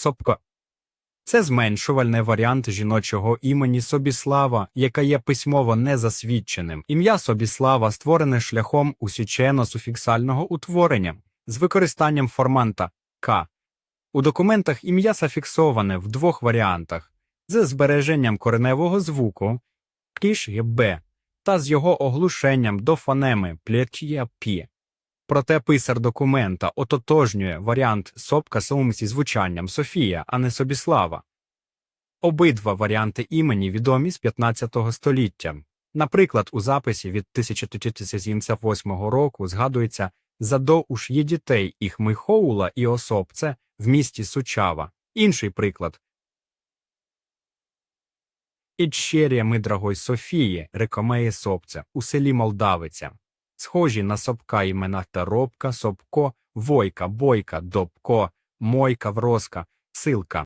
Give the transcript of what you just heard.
Сопко. Це зменшувальний варіант жіночого імені Собіслава, яке є письмово незасвідченим. Ім'я Собіслава створене шляхом усічено-суфіксального утворення з використанням форманта К. У документах ім'я зафіксоване в двох варіантах з збереженням кореневого звуку кіш є Б та з його оглушенням до фонеми плєт'є пі. Проте писар документа ототожнює варіант сопка самим зі звучанням Софія, а не Собіслава. Обидва варіанти імені відомі з 15 століття. Наприклад, у записі від 1978 року згадується «Задо є дітей їх Михоула і Осопце в місті Сучава. Інший приклад. Ічщерія ми драгой Софії, рекомеє Сопце, у селі Молдавиця. Схожі на Сопка імена Таробка, Сопко, Войка, Бойка, Добко, Мойка, Вроска, Силка.